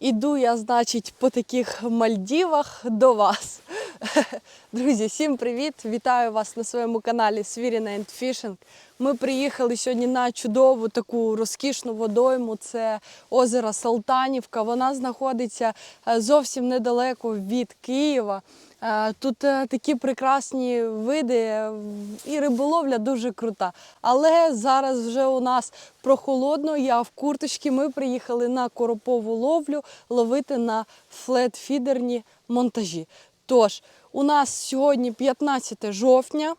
Іду я, значить, по таких Мальдівах до вас. Друзі, всім привіт! Вітаю вас на своєму каналі Свіріна and. Ми приїхали сьогодні на чудову таку розкішну водойму. Це озеро Салтанівка. Вона знаходиться е, зовсім недалеко від Києва. Е, Тут е, такі прекрасні види е, і риболовля дуже крута. Але зараз вже у нас прохолодно. Я в курточці. Ми приїхали на коропову ловлю ловити на флетфідерні монтажі. Тож, у нас сьогодні 15 жовтня.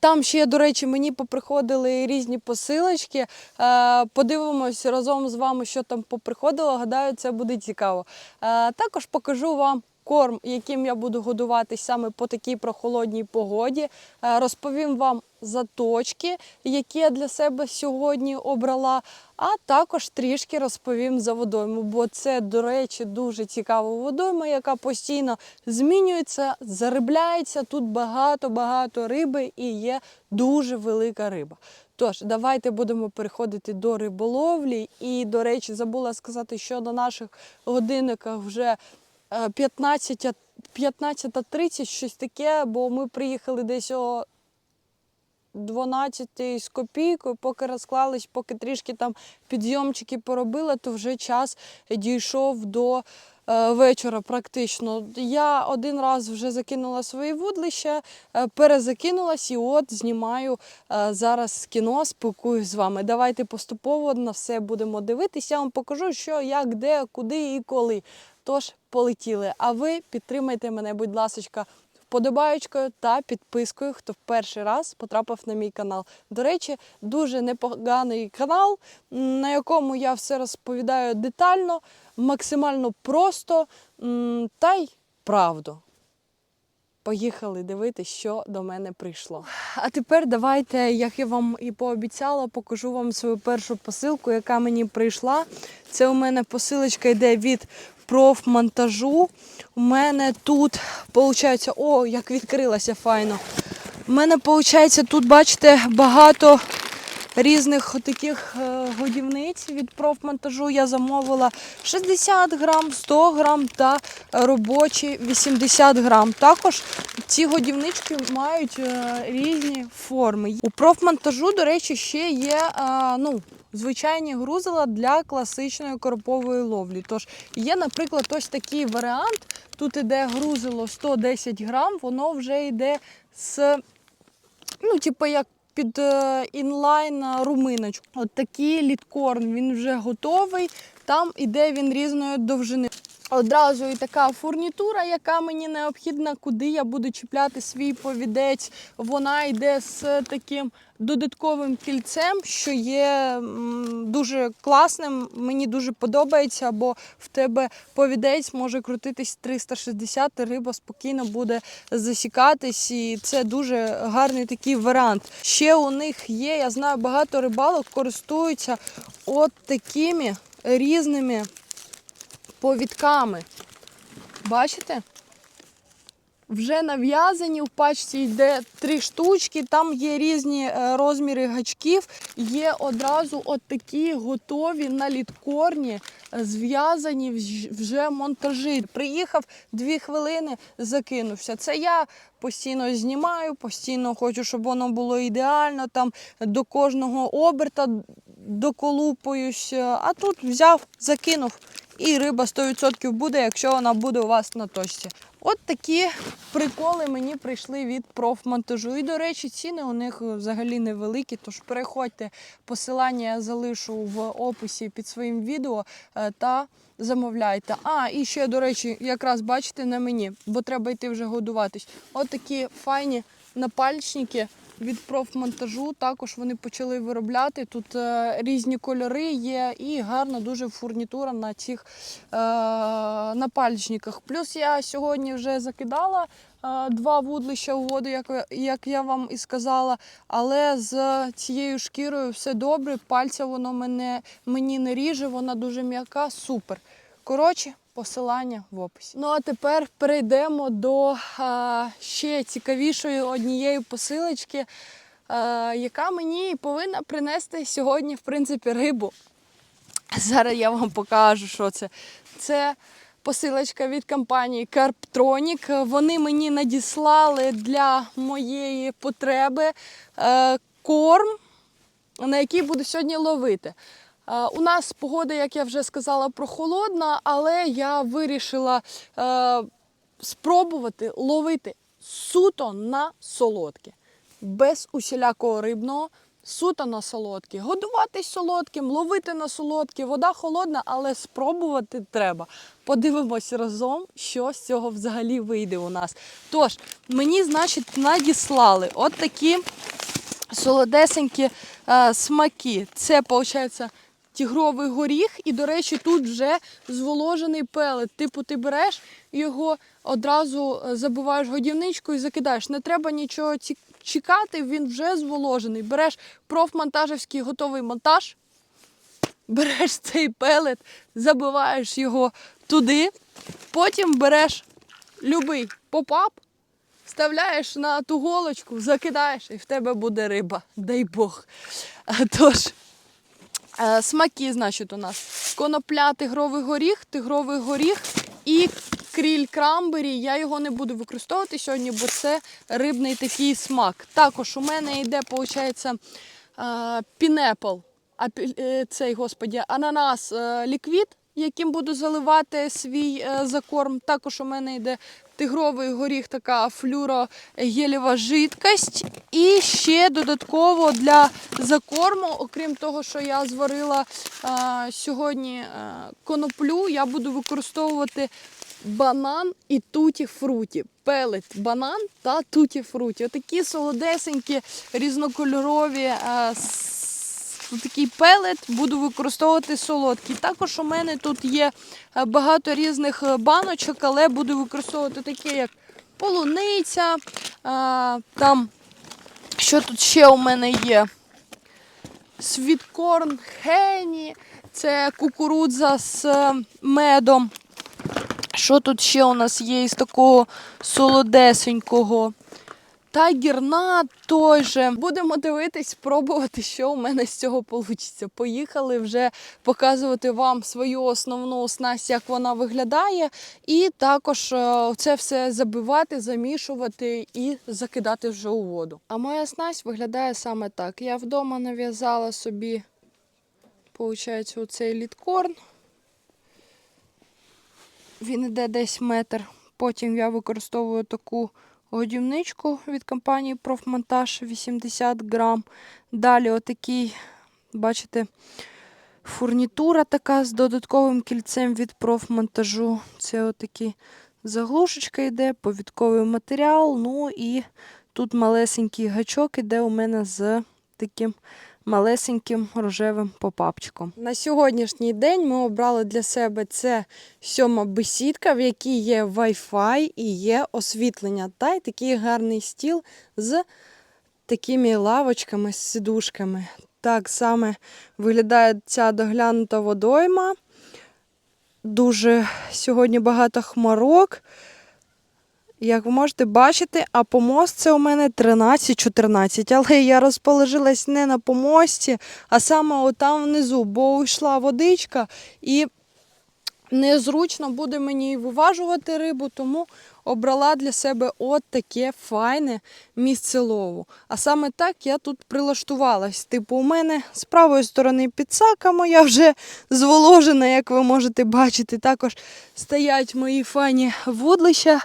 Там ще, до речі, мені поприходили різні посилочки. Подивимось разом з вами, що там поприходило. Гадаю, це буде цікаво. Також покажу вам корм, яким я буду годуватись саме по такій прохолодній погоді. Е, Розповім вам заточки, які я для себе сьогодні обрала. А також трішки розповім за водойму, бо це, до речі, дуже цікава водойма, яка постійно змінюється, зарибляється. Тут багато-багато риби і є дуже велика риба. Тож, давайте будемо переходити до риболовлі. І, до речі, забула сказати, що на наших годинниках вже е, 15 15.30, щось таке, бо ми приїхали десь о 12 з копійкою, поки розклались, поки трішки там підйомчики поробили, то вже час дійшов до вечора практично. Я один раз вже закинула свої вудлища, е, перезакинулась і от знімаю е, зараз кіно, спілкуюсь з вами. Давайте поступово на все будемо дивитися. Я вам покажу, що, як, де, куди і коли. Тож полетіли. А ви підтримайте мене, будь ласка, вподобаючкою та підпискою, хто в перший раз потрапив на мій канал. До речі, дуже непоганий канал, на якому я все розповідаю детально, максимально просто та й правду. Поїхали дивитися, що до мене прийшло. А тепер давайте, як я вам і пообіцяла, покажу вам свою першу посилку, яка мені прийшла. Це у мене посилочка йде від профмонтажу. У мене тут, виходить, о, як відкрилася файно. У мене, виходить, тут, бачите, багато різних таких е, годівниць від профмонтажу. Я замовила 60 грам, 100 грам та робочі 80 грам. Також ці годівнички мають е, різні форми. У профмонтажу, до речі, ще є е, ну, звичайні грузила для класичної коропової ловлі. Тож є, наприклад, ось такий варіант. Тут іде грузило 110 грам, воно вже йде з, ну, типу, як під е, інлайн е, руминочку. От такий літкорн, він вже готовий. Там іде він різної довжини. Одразу і така фурнітура, яка мені необхідна, куди я буду чіпляти свій повідець. Вона йде з таким додатковим кільцем, що є дуже класним. Мені дуже подобається, бо в тебе повідець може крутитись 360, і риба спокійно буде засікатись, і це дуже гарний такий варіант. Ще у них є, я знаю, багато рибалок користуються от такими різними повідками. Бачите? Вже нав'язані, в пачці йде три штучки, там є різні е, розміри гачків, є одразу от такі готові на літкорні, е, зв'язані вже монтажі. Приїхав дві хвилини, закинувся. Це я постійно знімаю, постійно хочу, щоб воно було ідеально, там до кожного оберта доколупуюсь. А тут взяв, закинув, і риба 100% буде, якщо вона буде у вас на точці. От такі приколи мені прийшли від профмонтажу. І, до речі, ціни у них взагалі невеликі, тож переходьте, посилання я залишу в описі під своїм відео е, та замовляйте. А, і ще, до речі, якраз бачите на мені, бо треба йти вже годуватись. От такі файні напальчники від профмонтажу. Також вони почали виробляти. Тут е, різні кольори є і гарна дуже фурнітура на цих е, напальчниках. Плюс я сьогодні вже закидала е, два вудлища у воду, як, як я вам і сказала. Але з цією шкірою все добре. Пальця воно мене, мені не ріже, вона дуже м'яка, супер. Коротше, посилання в описі. Ну а тепер перейдемо до а, ще цікавішої однієї посилочки, а, яка мені повинна принести сьогодні, в принципі, рибу. Зараз я вам покажу, що це. Це посилочка від компанії Carptronic. Вони мені надіслали для моєї потреби е, корм, на який буду сьогодні ловити. Е, У нас погода, як я вже сказала, прохолодна, але я вирішила е, спробувати ловити суто на солодке, без усілякого рибного, суто на солодке. Годуватись солодким, ловити на солодке, вода холодна, але спробувати треба. Подивимось разом, що з цього взагалі вийде у нас. Тож, мені, значить, надіслали от такі солодесенькі е, смаки. Це, виходить, тігровий горіх, і, до речі, тут вже зволожений пелет. Типу, ти береш його одразу е, забиваєш годівничку і закидаєш. Не треба нічого чекати, він вже зволожений. Береш профмонтажівський готовий монтаж, береш цей пелет, забиваєш його туди, потім береш любий попап, Вставляєш на ту голочку, закидаєш, і в тебе буде риба. Дай Бог. Тож, смаки, значить, у нас конопля, тигровий горіх, тигровий горіх і кріль крамбері. Я його не буду використовувати сьогодні, бо це рибний такий смак. Також у мене йде, виходить, пінепл, е, цей, господі, ананас е, ліквід, яким буду заливати свій е, закорм. Також у мене йде тигровий горіх, така флюрогелєва жидкость. І ще додатково для закорму, окрім того, що я зварила е, сьогодні е, коноплю, я буду використовувати банан і туті фруті. Пелет банан та туті фруті. Отакі солодесенькі, різнокольорові. е, с- Такий пелет буду використовувати солодкий. Також у мене тут є е, багато різних е, баночок, але буду використовувати такі, як полуниця. Там, що тут ще у мене є? Світкорн хені, це кукурудза з е, медом. Що тут ще у нас є із такого солодесенького? Тайгернат той же. Будемо дивитись, пробувати, що у мене з цього вийде. Поїхали вже показувати вам свою основну снасть, як вона виглядає, і також е, це все забивати, замішувати і закидати вже у воду. А моя снасть виглядає саме так. Я вдома нав'язала собі, виходить, оцей літкорн. Він іде десь метр. Потім я використовую таку годівничку від компанії Профмонтаж 80 грам. Далі отакий, бачите, фурнітура така з додатковим кільцем від профмонтажу. Це отакі заглушечка йде, повідковий матеріал. Ну і тут малесенький гачок іде у мене з таким малесеньким рожевим попапчиком. На сьогоднішній день ми обрали для себе це сьома бесідка, в якій є Wi-Fi і є освітлення. Та й такий гарний стіл з такими лавочками, з сидушками. Так саме виглядає ця доглянута водойма. Дуже сьогодні багато хмарок. Як ви можете бачити, а помост це у мене 13-14. Але я розположилась не на помості, а саме отам внизу, бо йшла водичка і незручно буде мені виважувати рибу, тому обрала для себе от таке файне місце лову. А саме так я тут прилаштувалась. Типу, у мене з правої сторони підсака моя вже зволожена, як ви можете бачити. Також стоять мої файні вудлища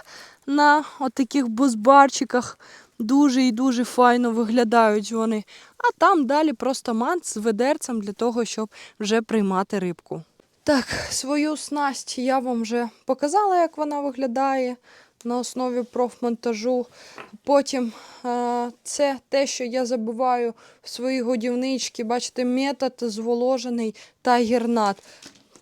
на отаких бузбарчиках. Дуже і дуже файно виглядають вони. А там далі просто мант з ведерцем для того, щоб вже приймати рибку. Так, свою снасть я вам вже показала, як вона виглядає на основі профмонтажу. Потім е, це те, що я забиваю в свої годівнички. Бачите, метод зволожений та гірнат.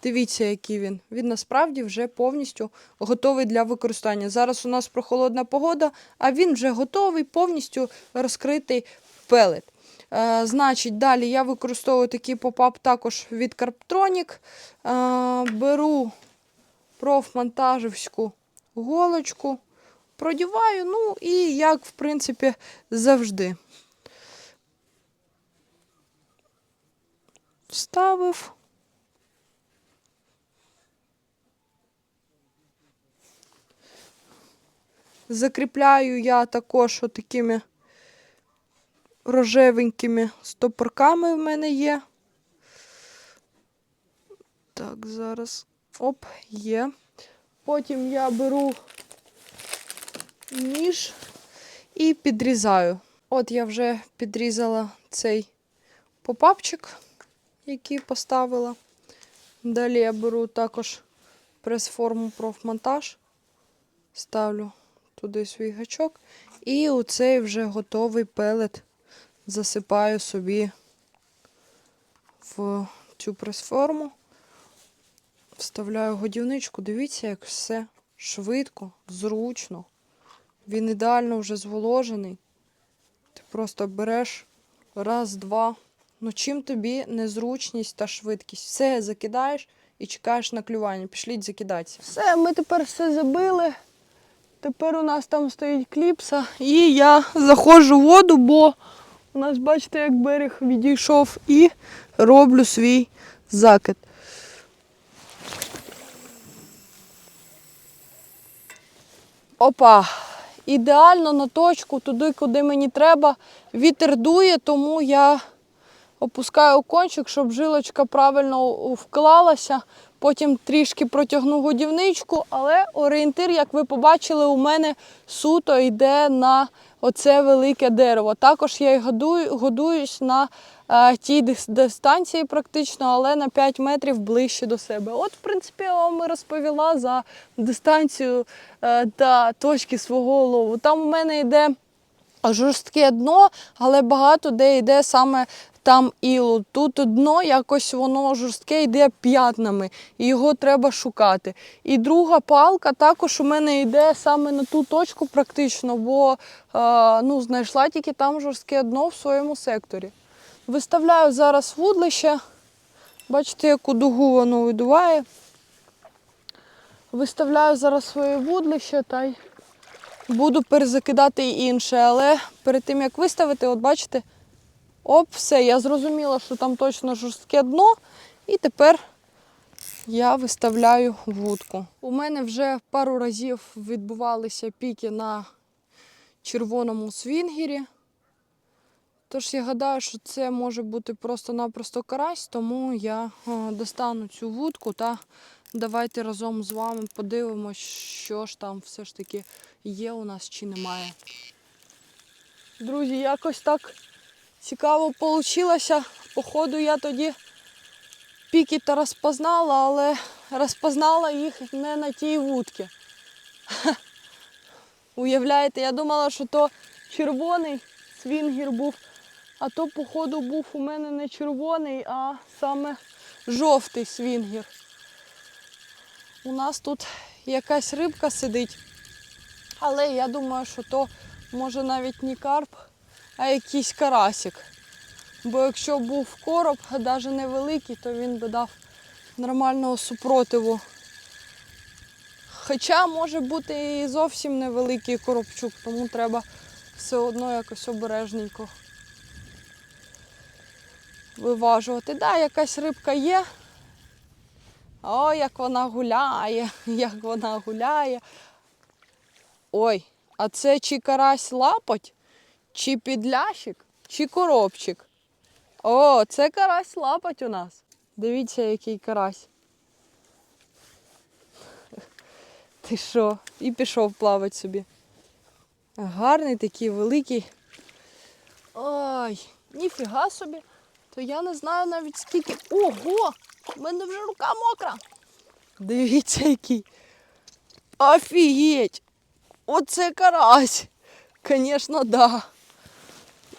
Дивіться, який він. Він насправді вже повністю готовий для використання. Зараз у нас прохолодна погода, а він вже готовий, повністю розкритий пелет. Е, значить, далі я використовую такий попап також від Carptronic. Е, беру профмонтажівську голочку, продіваю, ну і як, в принципі, завжди. Вставив Закріпляю я також отакими рожевенькими стопорками в мене є. Так, зараз. Оп, є. Потім я беру ніж і підрізаю. От я вже підрізала цей попапчик, який поставила. Далі я беру також прес-форму профмонтаж, ставлю туди свій гачок. І оцей вже готовий пелет засипаю собі в цю прес-форму. Вставляю годівничку. Дивіться, як все швидко, зручно. Він ідеально вже зволожений. Ти просто береш раз, два. Ну чим тобі незручність та швидкість? Все закидаєш і чекаєш на клювання. Пішліть закидатися. Все, ми тепер все забили. Тепер у нас там стоїть кліпса. І я заходжу в воду, бо у нас, бачите, як берег відійшов, і роблю свій закид. Опа! Ідеально на точку, туди, куди мені треба. Вітер дує, тому я опускаю кончик, щоб жилочка правильно вклалася. Потім трішки протягну годівничку, але орієнтир, як ви побачили, у мене суто йде на оце велике дерево. Також я й годую, годуюсь на е, тій дистанції практично, але на 5 метрів ближче до себе. От, в принципі, я вам розповіла за дистанцію е, та точки свого лову. Там у мене йде жорстке дно, але багато де йде саме там ілу. Тут дно якось воно жорстке йде п'ятнами, і його треба шукати. І друга палка також у мене йде саме на ту точку практично, бо е, ну, знайшла тільки там жорстке дно в своєму секторі. Виставляю зараз вудлище. Бачите, яку дугу воно видуває. Виставляю зараз своє вудлище та й буду перезакидати інше. Але перед тим як виставити, от бачите, оп, все, я зрозуміла, що там точно жорстке дно. І тепер я виставляю вудку. У мене вже пару разів відбувалися піки на червоному свінгері. Тож я гадаю, що це може бути просто-напросто карась, тому я е, достану цю вудку та давайте разом з вами подивимось, що ж там все ж таки є у нас чи немає. Друзі, якось так цікаво вийшло. Походу, я тоді піки та розпознала, але розпознала їх не на тій вудці. Уявляєте, я думала, що то червоний свінгер був, а то, походу, був у мене не червоний, а саме жовтий свінгер. У нас тут якась рибка сидить, але я думаю, що то може навіть не карп, а якийсь карасик. Бо якщо був короб, навіть невеликий, то він би дав нормального супротиву. Хоча може бути і зовсім невеликий коробчук, тому треба все одно якось обережненько виважувати. Так, да, якась рибка є. О, як вона гуляє, як вона гуляє. Ой, а це чи карась лапоть, чи підлящик, чи коробчик. О, це карась лапоть у нас. Дивіться, який карась. Ти що? І пішов плавати собі. Гарний такий великий. Ой, ніфіга собі. То я не знаю навіть скільки. Ого! У мене вже рука мокра. Дивіться, який. Офігеть! Оце карась. Звісно, да.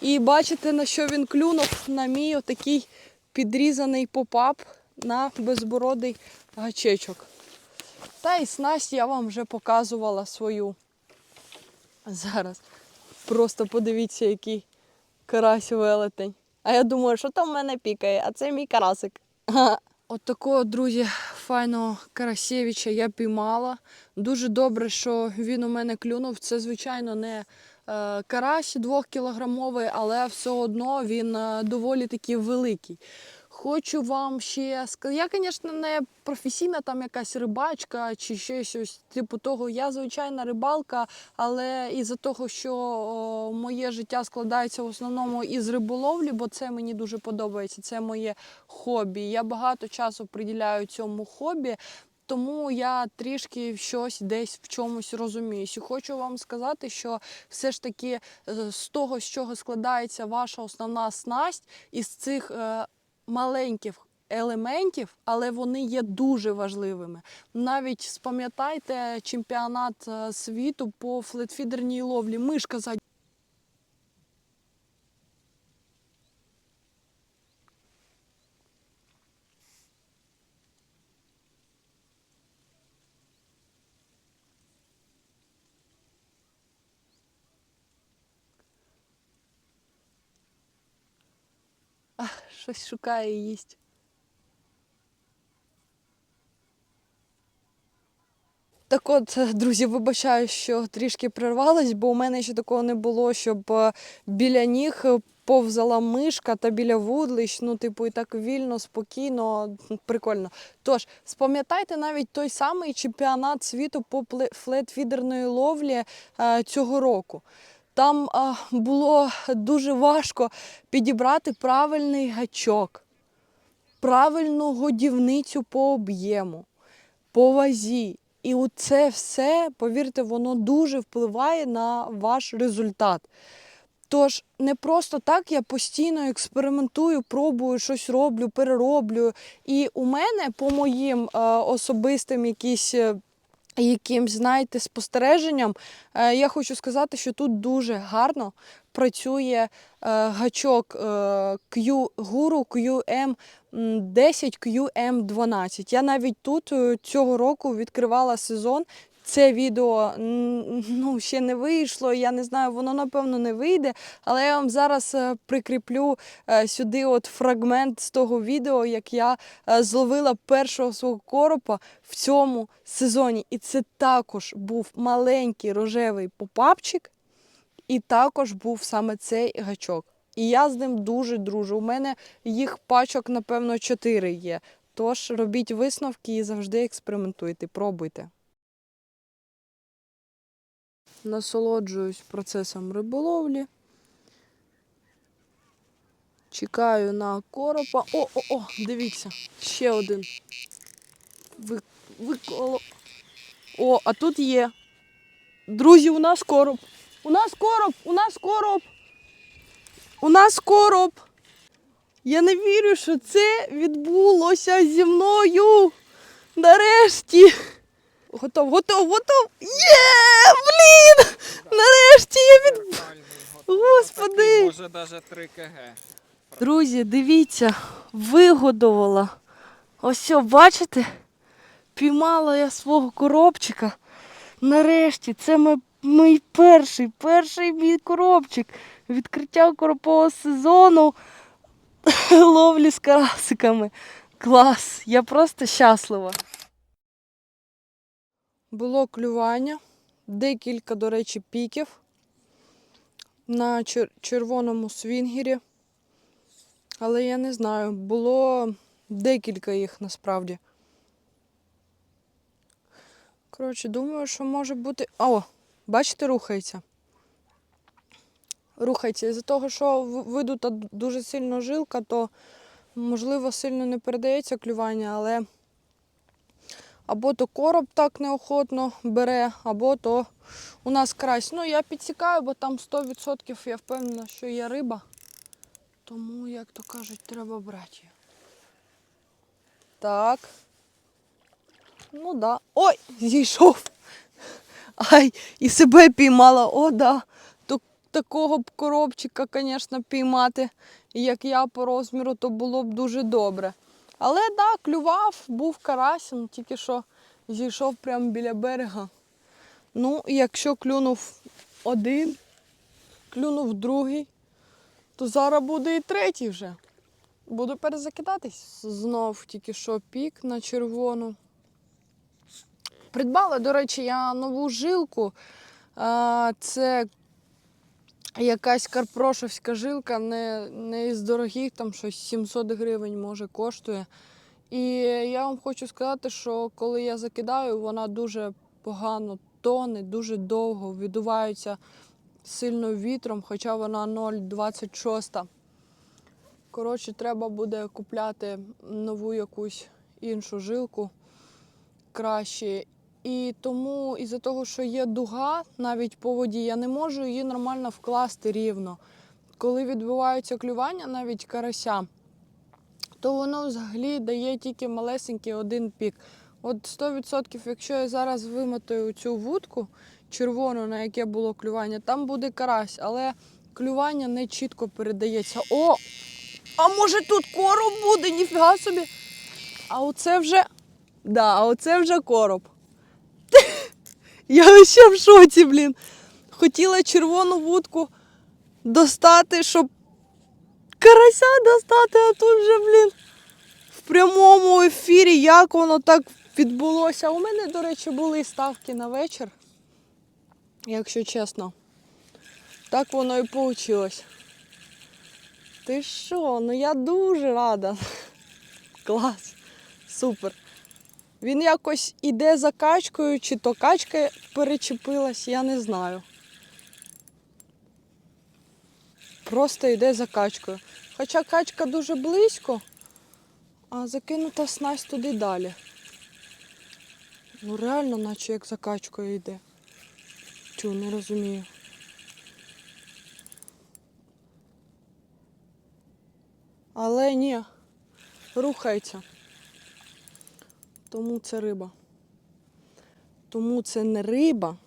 І бачите, на що він клюнув на мій отакий підрізаний попап на безбородий гачечок. Та і снасть я вам вже показувала свою. Зараз. Просто подивіться, який карась велетень. А я думаю, що там в мене пікає, а це мій карасик. От такого, друзі, файного карасєвича я піймала. Дуже добре, що він у мене клюнув. Це, звичайно, не карась двохкілограмовий, але все одно він е, доволі таки великий. Хочу вам ще сказати, я, звісно, не професійна там якась рибачка чи ще щось типу того. Я звичайна рибалка, але із-за того, що о, моє життя складається в основному із риболовлі, бо це мені дуже подобається. Це моє хобі. Я багато часу приділяю цьому хобі. Тому я трішки щось десь в чомусь розуміюсь. І хочу вам сказати, що все ж таки е, з того, з чого складається ваша основна снасть, із цих е, маленьких елементів, але вони є дуже важливими. Навіть спам'ятайте чемпіонат е, світу по флетфідерній ловлі. Мишка за щось шукає і їсть. Так от, друзі, вибачаю, що трішки прервалась, бо у мене ще такого не було, щоб е, біля ніг повзала мишка та біля вудлищ, ну, типу, і так вільно, спокійно, прикольно. Тож, спам'ятайте навіть той самий чемпіонат світу по флетфідерної ловлі е, цього року. Там а, було дуже важко підібрати правильний гачок, правильну годівницю по об'єму, по вазі. І це все, повірте, воно дуже впливає на ваш результат. Тож не просто так я постійно експериментую, пробую, щось роблю, перероблю. І у мене по моїм е, особистим якісь. Якимсь, знаєте, спостереженням, е, я хочу сказати, що тут дуже гарно працює е, гачок е, Q, Guru QM 10 QM12. Я навіть тут е, цього року відкривала сезон. Це відео ну, ще не вийшло, я не знаю, воно напевно не вийде, але я вам зараз е, прикріплю е, сюди от фрагмент з того відео, як я е, зловила першого свого коропа в цьому сезоні. І це також був маленький рожевий попапчик, і також був саме цей гачок. І я з ним дуже дружу. У мене їх пачок, напевно, чотири є. Тож робіть висновки і завжди експериментуйте, пробуйте. Насолоджуюсь процесом риболовлі. Чекаю на коропа. О, о, о, дивіться, ще один. Ви, виколо. О, а тут є. Друзі, у нас короб. У нас короб, у нас короб. У нас короб. Я не вірю, що це відбулося зі мною. Нарешті. Готов, готов, готов. Є! Блін! Нарешті я від. Господи! Може навіть 3 кг. Друзі, дивіться, вигодувала. Ось бачите? Піймала я свого коробчика. Нарешті, це мій, мій перший, перший мій коробчик. Відкриття коропового сезону ловлі з карасиками. Клас! Я просто щаслива. Було клювання, декілька, до речі, піків на червоному свінгері. Але я не знаю, було декілька їх насправді. Коротше, думаю, що може бути. О, бачите, рухається. Рухається. Із-за того, що видута дуже сильно жилка, то можливо сильно не передається клювання, але або то короб так неохотно бере, або то у нас карась. Ну, я підсікаю, бо там 100% я впевнена, що є риба. Тому, як то кажуть, треба брати. Так. Ну да. Ой, зійшов. Ай, і себе піймала. О, да. То, такого б коробчика, звісно, піймати, як я по розміру, то було б дуже добре. Але так, да, клював, був карась, ну, тільки що зійшов прямо біля берега. Ну, якщо клюнув один, клюнув другий, то зараз буде і третій вже. Буду перезакидатись. Знов тільки що пік на червону. Придбала, до речі, я нову жилку. Це якась карпрошовська жилка, не, не із дорогих, там щось 700 гривень може коштує. І я вам хочу сказати, що коли я закидаю, вона дуже погано тоне, дуже довго відувається сильно вітром, хоча вона 0,26. Коротше, треба буде купляти нову якусь іншу жилку краще. І тому, із-за того, що є дуга навіть по воді, я не можу її нормально вкласти рівно. Коли відбуваються клювання, навіть карася, то воно взагалі дає тільки малесенький один пік. От 100%, якщо я зараз вимотаю цю вудку червону, на яке було клювання, там буде карась, але клювання не чітко передається. О! А може тут короб буде, ніфіга собі. А оце вже. Да, оце вже короб. Я ще в шоці, блін. Хотіла червону вудку достати, щоб карася достати, а тут вже, блін, в прямому ефірі, як воно так відбулося. У мене, до речі, були ставки на вечір, якщо чесно. Так воно і вийшло. Ти що? Ну я дуже рада. Клас. Супер. Він якось іде за качкою, чи то качка перечепилась, я не знаю. Просто йде за качкою. Хоча качка дуже близько, а закинута снасть туди далі. Ну реально, наче як за качкою йде. Чу, не розумію. Але ні, рухається. Тому це риба. Тому це не риба,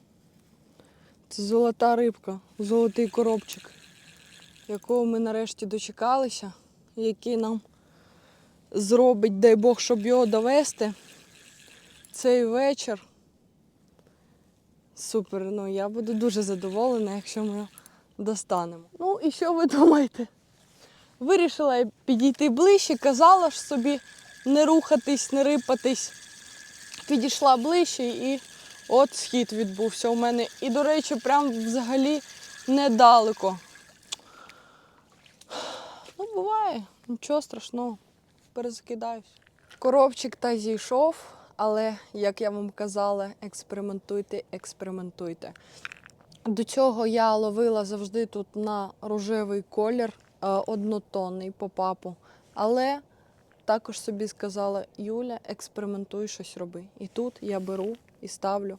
це золота рибка, золотий коробчик, якого ми нарешті дочекалися, який нам зробить, дай Бог, щоб його довести. Цей вечір. Супер, ну я буду дуже задоволена, якщо ми його достанемо. Ну і що ви думаєте? Вирішила я підійти ближче, казала ж собі не рухатись, не рипатись. Підійшла ближче і от схід відбувся у мене. І, до речі, прям взагалі недалеко. Ну, буває, нічого страшного, перезакидаюсь. Коробчик та зійшов, але, як я вам казала, експериментуйте, експериментуйте. До цього я ловила завжди тут на рожевий колір, е, однотонний по папу. Але також собі сказала, Юля, експериментуй щось роби. І тут я беру і ставлю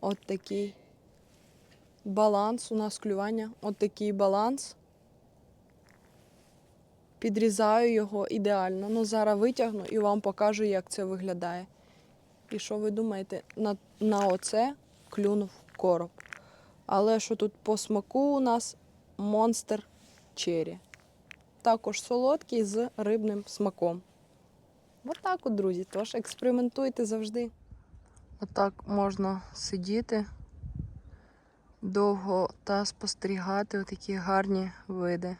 от такий баланс. У нас клювання, от такий баланс. Підрізаю його ідеально. Ну, зараз витягну і вам покажу, як це виглядає. І що ви думаєте? На, на оце клюнув короб. Але що тут по смаку у нас монстр черрі. Також солодкий з рибним смаком. Отак от, друзі. Тож експериментуйте завжди. Отак можна сидіти довго та спостерігати отакі гарні види.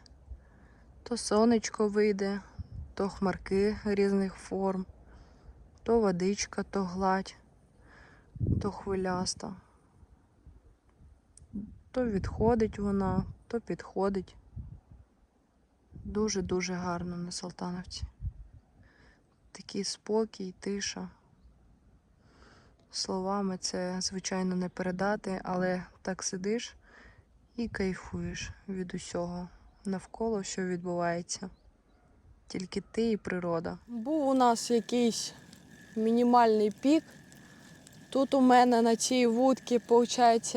То сонечко вийде, то хмарки різних форм, то водичка, то гладь, то хвиляста. То відходить вона, то підходить. Дуже-дуже гарно на Салтановці. Такий спокій, тиша. Словами це, звичайно, не передати, але так сидиш і кайфуєш від усього навколо, що відбувається. Тільки ти і природа. Був у нас якийсь мінімальний пік. Тут у мене на цій вудці, виходить,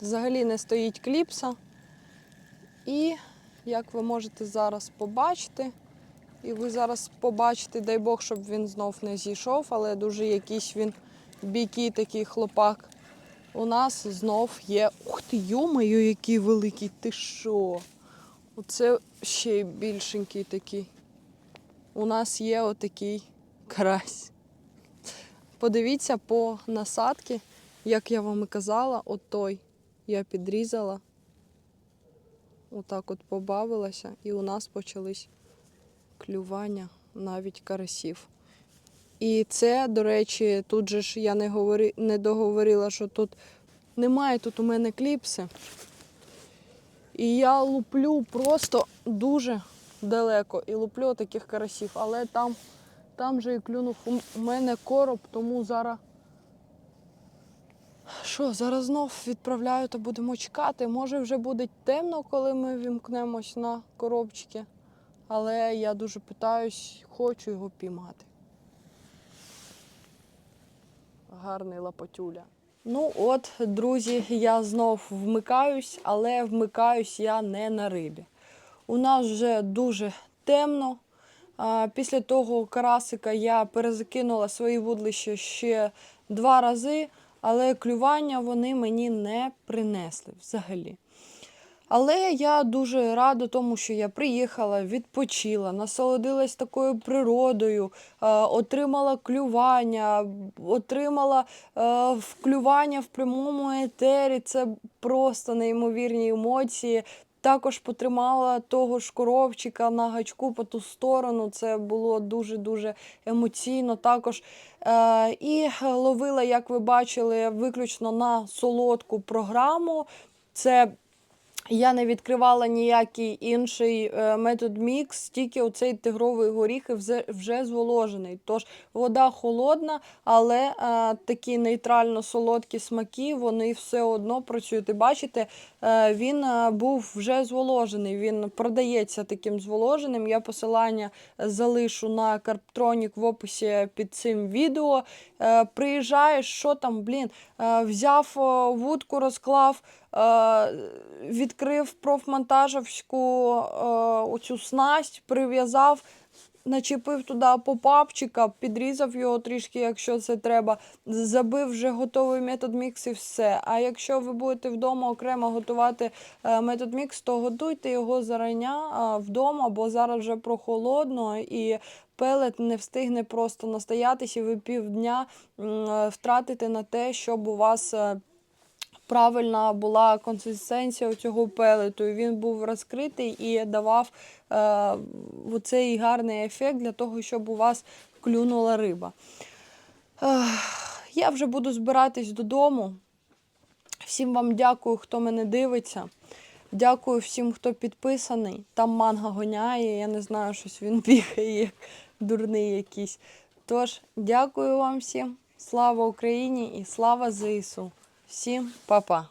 взагалі не стоїть кліпса. І, як ви можете зараз побачити, і ви зараз побачите, дай Бог, щоб він знов не зійшов, але дуже якийсь він бійкий такий хлопак. У нас знов є. Ух ти, йомаю, який великий, ти що? Оце ще й більшенький такий. У нас є отакий карась. Подивіться по насадці, як я вам і казала, от той я підрізала. Отак от побавилася, і у нас почались клювання навіть карасів. І це, до речі, тут же ж я не, говори, не договорила, що тут немає тут у мене кліпси. І я луплю просто дуже далеко і луплю таких карасів. Але там, там же і клюнув у мене короб, тому зараз. Що, зараз знов відправляю та будемо чекати. Може вже буде темно, коли ми вімкнемось на коробчики. Але я дуже питаюсь, хочу його піймати. Гарний лапотюля. Ну от, друзі, я знов вмикаюсь, але вмикаюсь я не на рибі. У нас вже дуже темно. Після того карасика я перезакинула свої вудлища ще два рази, але клювання вони мені не принесли взагалі. Але я дуже рада тому, що я приїхала, відпочила, насолодилась такою природою, е, отримала клювання, отримала е, вклювання в прямому етері. Це просто неймовірні емоції. Також потримала того ж коробчика на гачку по ту сторону. Це було дуже-дуже емоційно. Також е, і ловила, як ви бачили, виключно на солодку програму. Це я не відкривала ніякий інший е, метод мікс, тільки оцей тигровий горіх і вже, зволожений. Тож вода холодна, але а, такі нейтрально солодкі смаки, вони все одно працюють. І бачите, е, він е, був вже зволожений. Він продається таким зволоженим. Я посилання залишу на Карптронік в описі під цим відео. Е, приїжджаєш, що там, блін, е, взяв вудку, розклав. Е, відкрив профмонтажівську е, оцю снасть, прив'язав, начепив туди попапчика, підрізав його трішки, якщо це треба. Забив вже готовий метод мікс і все. А якщо ви будете вдома окремо готувати е, метод мікс, то готуйте його зарання е, вдома, бо зараз вже прохолодно і пелет не встигне просто настоятись, і ви півдня е, втратите на те, щоб у вас. Е, правильна була консистенція цього пелету. Він був розкритий і давав е, оцей гарний ефект для того, щоб у вас клюнула риба. Ех, я вже буду збиратись додому. Всім вам дякую, хто мене дивиться. Дякую всім, хто підписаний. Там манга гоняє, я не знаю, щось він бігає, як дурний якийсь. Тож, дякую вам всім. Слава Україні і слава ЗСУ. Всім па-па.